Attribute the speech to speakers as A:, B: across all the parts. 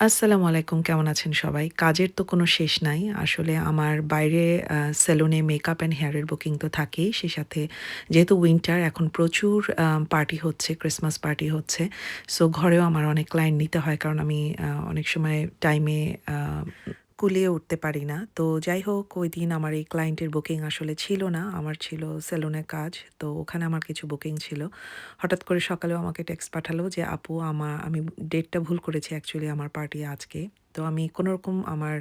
A: আসসালামু আলাইকুম কেমন আছেন সবাই? কাজের তো কোনো শেষ নাই। আসলে আমার বাইরে সেলুনে মেকআপ অ্যান্ড হেয়ারের বুকিং তো থাকেই। সে সাথে যেহেতু উইন্টার এখন প্রচুর পার্টি হচ্ছে, ক্রিসমাস পার্টি হচ্ছে। সো ঘরেও আমার অনেক ক্লায়েন্ট নিতে হয় কারণ আমি অনেক সময় টাইমে কুলিয়ে উঠতে পারি না। তো যাই হোক ওই দিন আমার এই ক্লায়েন্টের বুকিং আসলে ছিল না। আমার ছিল সেলুনে কাজ। তো ওখানে আমার কিছু বুকিং ছিল। হঠাৎ করে সকালেও আমাকে টেক্সট পাঠালো যে, "আপু আমার আমি ডেটটা ভুল করেছি অ্যাকচুয়ালি আমার পার্টি আজকে।" তো আমি কোনরকম আমার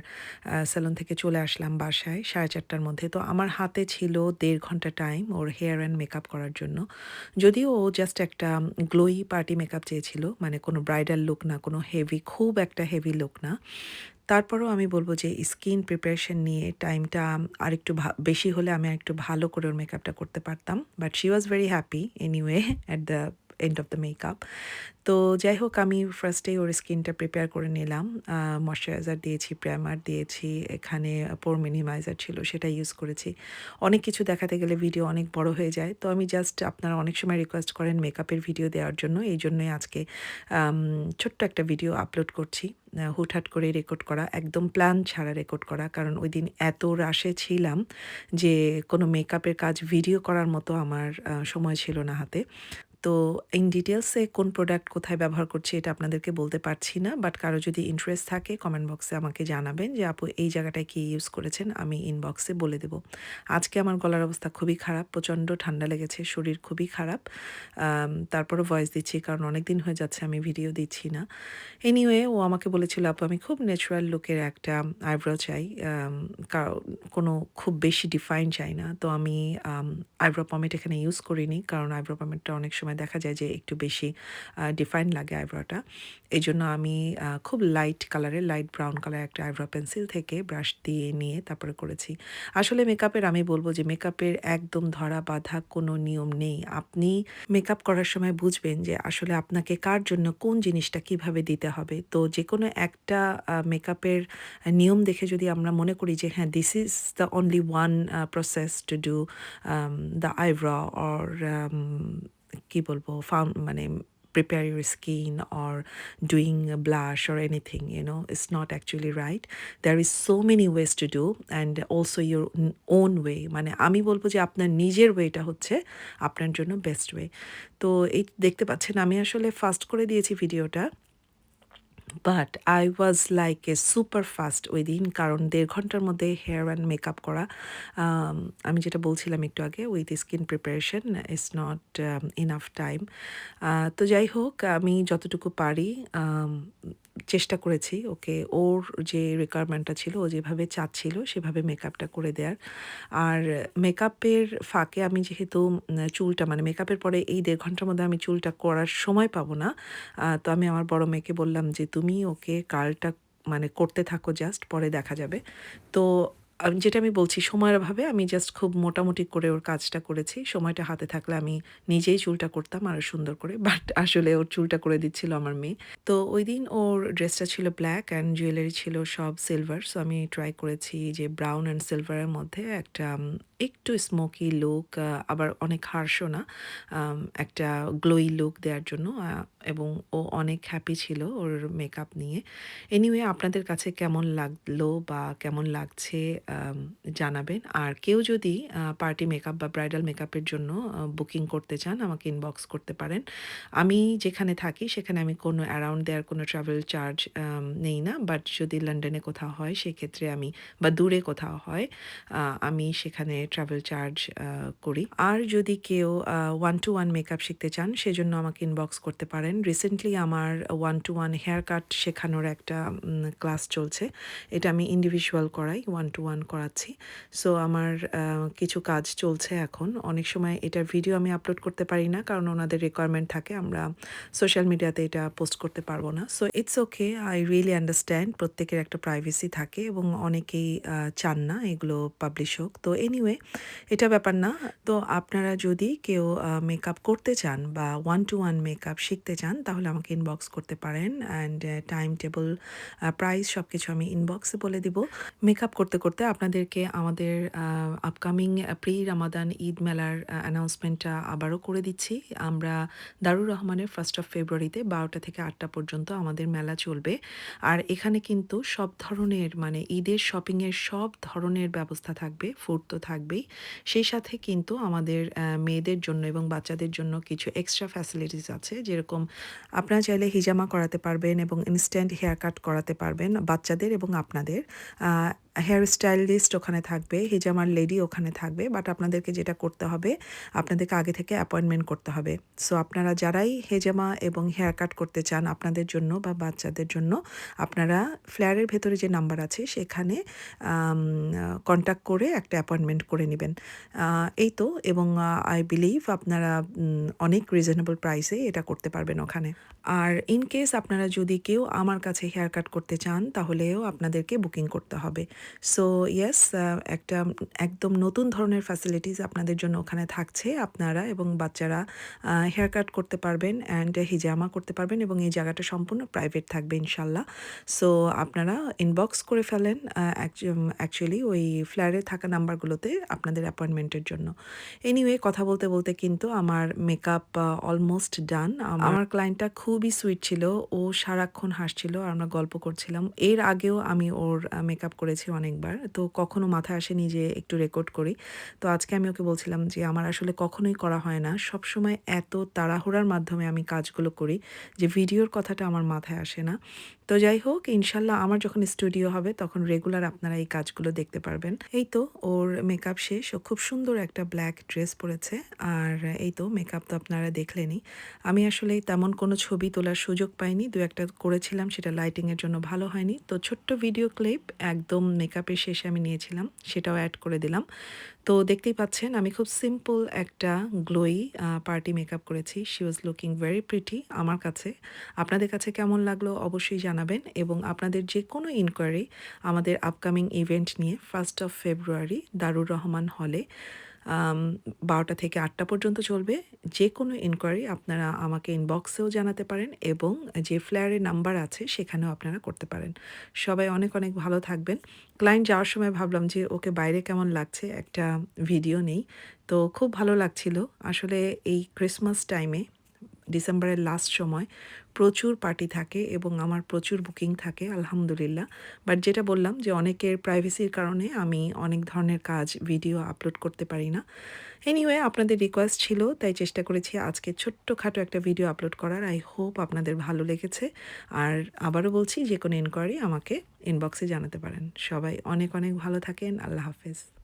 A: আ সেলুন থেকে চলে আসলাম বাসায় সাড়ে চারটার মধ্যে। তো আমার হাতে ছিল দেড় ঘণ্টা টাইম ওর হেয়ার অ্যান্ড মেকআপ করার জন্য। যদিও ও জাস্ট একটা গ্লোই পার্টি মেকআপ চেয়েছিল। মানে কোনো ব্রাইডাল লুক না, কোনো হেভি খুব একটা হেভি লুক না। তারপরেও আমি বলব যে স্কিন প্রিপারেশন নিয়ে টাইমটা আরেকটু ভা বেশি হলে আমি আরেকটু ভালো করে ওর মেকআপটা করতে পারতাম। But she was very happy anyway at the end of the makeup. তো যাই হোক আমি ফার্স্টেই ওর স্কিনটা প্রিপেয়ার করে নিলাম। ময়েশ্চারাইজার দিয়েছি, প্রাইমার দিয়েছি, এখানে পোর মিনিমাইজার ছিল সেটা ইউজ করেছি। অনেক কিছু দেখাতে গেলে ভিডিও অনেক বড় হয়ে যায়। তো আমি জাস্ট আপনারা অনেক সময় রিকোয়েস্ট করেন মেকআপের ভিডিও দেওয়ার জন্য। এই জন্যই আজকে ছোট্ট একটা ভিডিও আপলোড করছি। হুটহাট করে রেকর্ড করা, একদম প্ল্যান ছাড়া রেকর্ড করা। কারণ ওই দিন এত রাশে ছিলাম যে কোনো মেকআপের কাজ ভিডিও করার মতো আমার সময় ছিল না হাতে। তো ইন ডিটেলসে কোন প্রোডাক্ট কোথায় ব্যবহার করছি এটা আপনাদেরকে বলতে পারছি না। বাট কারও যদি ইন্টারেস্ট থাকে কমেন্ট বক্সে আমাকে জানাবেন যে, "আপু এই জায়গাটায় কী ইউজ করেছেন?" আমি ইনবক্সে বলে দেব। আজকে আমার গলার অবস্থা খুবই খারাপ। প্রচণ্ড ঠান্ডা লেগেছে, শরীর খুবই খারাপ। তারপরও ভয়েস দিচ্ছি কারণ অনেক দিন হয়ে যাচ্ছে আমি ভিডিও দিচ্ছি না। এনিওয়ে ও আমাকে বলেছিল, "আপু আমি খুব ন্যাচারাল লুকের একটা আইব্রো চাই। কোনো খুব বেশি ডিফাইন চাই না।" তো আমি আইব্রো পমেড এখানে ইউজ করিনি। কারণ আইব্রো পমেডটা অনেক সময় দেখা যায় যে একটু বেশি ডিফাইন লাগে আইব্রোটা। এই জন্য আমি খুব লাইট কালারের লাইট ব্রাউন কালারের একটা আইব্রো পেন্সিল থেকে ব্রাশ দিয়ে নিয়ে তারপরে করেছি। আসলে মেকআপের আমি বলব যে মেকআপের একদম ধরা বাঁধা কোনো নিয়ম নেই। আপনি মেকআপ করার সময় বুঝবেন যে আসলে আপনাকে কার জন্য কোন জিনিসটা কীভাবে দিতে হবে। তো যেকোনো একটা মেকআপের নিয়ম দেখে যদি আমরা মনে করি যে হ্যাঁ, this is the only one process to do the eyebrow or কি বলব ফাউন মানে prepare your skin or doing blush or anything you know it's not actually right there is so many ways to do and also your own way মানে আমি বলব যে আপনার নিজের ওয়েটা হচ্ছে আপনার জন্য বেস্ট ওয়ে তো এই দেখতে পাচ্ছেন আমি আসলে ফার্স্ট করে দিয়েছি ভিডিওটা but I was like a super fast ওইদিন। কারণ দেড় ঘণ্টার মধ্যে হেয়ার অ্যান্ড মেকআপ করা। আমি যেটা বলছিলাম একটু আগে with skin preparation is not enough time. তো যাই হোক, আমি যতটুকু পারি আম চেষ্টা করেছি ওকে ওর যে রিকোয়ারমেন্টটা ছিল ও যেভাবে চাচ্ছিল সেভাবে মেকআপটা করে দেওয়ার আর মেকআপের ফাঁকে আমি যেহেতু চুলটা মানে মেকআপের পরে এই দেড় ঘণ্টার মধ্যে আমি চুলটা করার সময় পাবো না। তো আমি আমার বড় মেয়েকে বললাম যে, "তুমি ওকে কালটা মানে করতে থাকো জাস্ট পরে দেখা যাবে।" তো যেটা আমি বলছি, সময়ের অভাবে আমি জাস্ট খুব মোটামুটি করে ওর কাজটা করেছি। সময়টা হাতে থাকলে আমি নিজেই চুলটা করতাম আরও সুন্দর করে। বাট আসলে ওর চুলটা করে দিচ্ছিল আমার মেয়ে। তো ওই দিন ওর ড্রেসটা ছিল ব্ল্যাক অ্যান্ড জুয়েলারি ছিল সব সিলভার। সো আমি ট্রাই করেছি যে ব্রাউন অ্যান্ড সিলভারের মধ্যে একটা একটু স্মোকি লুক আবার অনেক হার্শও না। একটা গ্লোই লুক দেওয়ার জন্য এবং ও অনেক হ্যাপি ছিল ওর মেকআপ নিয়ে। এনিওয়ে আপনাদের কাছে কেমন লাগল বা কেমন লাগছে জানাবেন। আর কেউ যদি পার্টি মেকআপ বা ব্রাইডাল মেকআপের জন্য বুকিং করতে চান আমাকে ইনবক্স করতে পারেন। আমি যেখানে থাকি সেখানে আমি কোনো অ্যারাউন্ড দেওয়ার কোনো ট্রাভেল চার্জ নেই না। বাট যদি লন্ডনে কোথাও হয় সেক্ষেত্রে আমি বা দূরে কোথাও হয় আমি সেখানে ট্রাভেল চার্জ করি। আর যদি কেউ ওয়ান টু ওয়ান মেকআপ শিখতে চান সেজন্য আমাকে ইনবক্স করতে পারেন। রিসেন্টলি আমার one to one hair cut শেখানোর একটা ক্লাস চলছে। এটা আমি ইন্ডিভিজুয়াল করাই, ওয়ান টু ওয়ান করাচ্ছি। সো আমার কিছু কাজ চলছে এখন। অনেক সময় এটার ভিডিও আমি আপলোড করতে পারি না। কারণ ওনাদের রিকোয়ারমেন্ট থাকে, আমরা সোশ্যাল মিডিয়াতে এটা পোস্ট করতে পারব না। So it's okay I really understand প্রত্যেকের একটা প্রাইভেসি থাকে এবং অনেকেই চান না এগুলো পাবলিশ হোক। তো এনিওয়ে এটা ব্যাপার না। তো আপনারা যদি কেউ মেকআপ করতে চান বা ওয়ান টু ওয়ান মেকআপ শিখতে চান, তাহলে আমাকে ইনবক্স করতে পারেন অ্যান্ড টাইম টেবল প্রাইস সব কিছু আমি ইনবক্সে বলে দিব মেকআপ করতে করতে আপনাদেরকে আমাদের আপকামিং প্রি রামাদান ঈদ মেলার অ্যানাউন্সমেন্টটা আবারও করে দিচ্ছি। আমরা দারুর রহমানের ফার্স্ট অফ ফেব্রুয়ারিতে বারোটা থেকে আটটা পর্যন্ত আমাদের মেলা চলবে। আর এখানে কিন্তু সব ধরনের মানে ঈদের শপিংয়ের সব ধরনের ব্যবস্থা থাকবে ফুড তো থাকবেই। সেই সাথে কিন্তু আমাদের মেয়েদের জন্য এবং বাচ্চাদের জন্য কিছু এক্সট্রা ফ্যাসিলিটিস আছে। যেরকম আপনারা চাইলে হিজামা করাতে পারবেন এবং ইনস্ট্যান্ট হেয়ার কাট করাতে পারবেন বাচ্চাদের এবং আপনাদের। হেয়ার স্টাইলিস্ট ওখানে থাকবে হিজামার লেডি ওখানে থাকবে বাট আপনাদেরকে যেটা করতে হবে, আপনাদেরকে আগে থেকে অ্যাপয়েন্টমেন্ট করতে হবে। সো আপনারা যারাই হেজামা এবং হেয়ার কাট করতে চান আপনাদের জন্য বা বাচ্চাদের জন্য, আপনারা ফ্ল্যারের ভেতরে যে নাম্বার আছে, সেখানে কন্ট্যাক্ট করে একটা অ্যাপয়েন্টমেন্ট করে নেবেন। এই তো, এবং আই বিলিভ আপনারা অনেক রিজনেবল প্রাইসে এটা করতে পারবেন ওখানে। আর ইন কেস আপনারা যদি কেউ আমার কাছে হেয়ার কাট করতে চান, তাহলেও আপনাদেরকে বুকিং করতে হবে। সো ইয়েস একটা একদম নতুন ধরনের ফ্যাসিলিটিস আপনাদের জন্য ওখানে থাকছে। আপনারা এবং বাচ্চারা হেয়ার কাট করতে পারবেন অ্যান্ড হিজামা করতে পারবেন এবং এই জায়গাটা সম্পূর্ণ প্রাইভেট থাকবে ইনশাল্লাহ। সো আপনারা ইনবক্স করে ফেলেন অ্যাকচুয়ালি ওই ফ্ল্যারে থাকা নাম্বারগুলোতে আপনাদের অ্যাপয়েন্টমেন্টের জন্য। এনিওয়ে কথা বলতে বলতে কিন্তু আমার মেকআপ অলমোস্ট ডান আমার ক্লায়েন্টটা খুবই সুইট ছিল ও সারাক্ষণ হাসছিল আর আমরা গল্প করছিলাম। এর আগেও আমি ওর মেকআপ করেছি অনেকবার। তো কখনো মাথায় আসেনি যে একটু রেকর্ড করি। তো আজকে আমি ওকে বলছিলাম যে, আমার আসলে কখনোই করা হয় না। সব সময় এত তাড়াহুড়ার মাধ্যমে আমি কাজগুলো করি যে, ভিডিওর কথাটা আমার মাথায় আসে না। তো যাই হোক, ইনশাল্লাহ আমার যখন স্টুডিও হবে, তখন রেগুলার আপনারা এই কাজগুলো দেখতে পারবেন। এই তো ওর মেকআপ শেষ। ও খুব সুন্দর একটা ব্ল্যাক ড্রেস পরেছে। আর এই তো মেকআপ তো আপনারা দেখলেনই। আমি আসলে তেমন কোনো ছবি তোলার সুযোগ পাইনি। দু একটা করেছিলাম, সেটা লাইটিংয়ের জন্য ভালো হয়নি। তো ছোট্ট ভিডিও ক্লিপ একদম মেকআপের শেষে আমি নিয়েছিলাম, সেটাও অ্যাড করে দিলাম। তো দেখতেই পাচ্ছেন, আমি খুব সিম্পল একটা গ্লোই পার্টি মেকআপ করেছি। She was looking very pretty আমার কাছে। আপনাদের কাছে কেমন লাগল অবশ্যই জানাবেন এবং আপনাদের যে কোনো ইনকোয়ারি আমাদের আপকামিং ইভেন্ট নিয়ে first of February Darur Rahman হলে বারোটা থেকে আটটা পর্যন্ত চলবে। যে কোনো ইনকোয়ারি আপনারা আমাকে ইনবক্সেও জানাতে পারেন এবং যে ফ্লেয়ারের নাম্বার আছে সেখানেও আপনারা করতে পারেন। সবাই অনেক অনেক ভালো থাকবেন। ক্লায়েন্ট যাওয়ার সময় ভাবলাম যে ওকে বাইরে কেমন লাগছে একটা ভিডিও নেই। তো খুব ভালো লাগছিল। আসলে এই ক্রিসমাস টাইমে ডিসেম্বরের লাস্ট সময় প্রচুর পার্টি থাকে এবং আমার প্রচুর বুকিং থাকে, আলহামদুলিল্লাহ। বাট যেটা বললাম যে অনেকের প্রাইভেসির কারণে আমি অনেক ধরনের কাজ ভিডিও আপলোড করতে পারি না। এনিওয়ে আপনাদের রিকোয়েস্ট ছিল, তাই চেষ্টা করেছি আজকে ছোট্টখাটো একটা ভিডিও আপলোড করার। আই হোপ আপনাদের ভালো লেগেছে। আর আবারও বলছি, যে কোনো ইনকোয়ারি আমাকে ইনবক্সে জানাতে পারেন। সবাই অনেক অনেক ভালো থাকেন। আল্লাহ হাফেজ।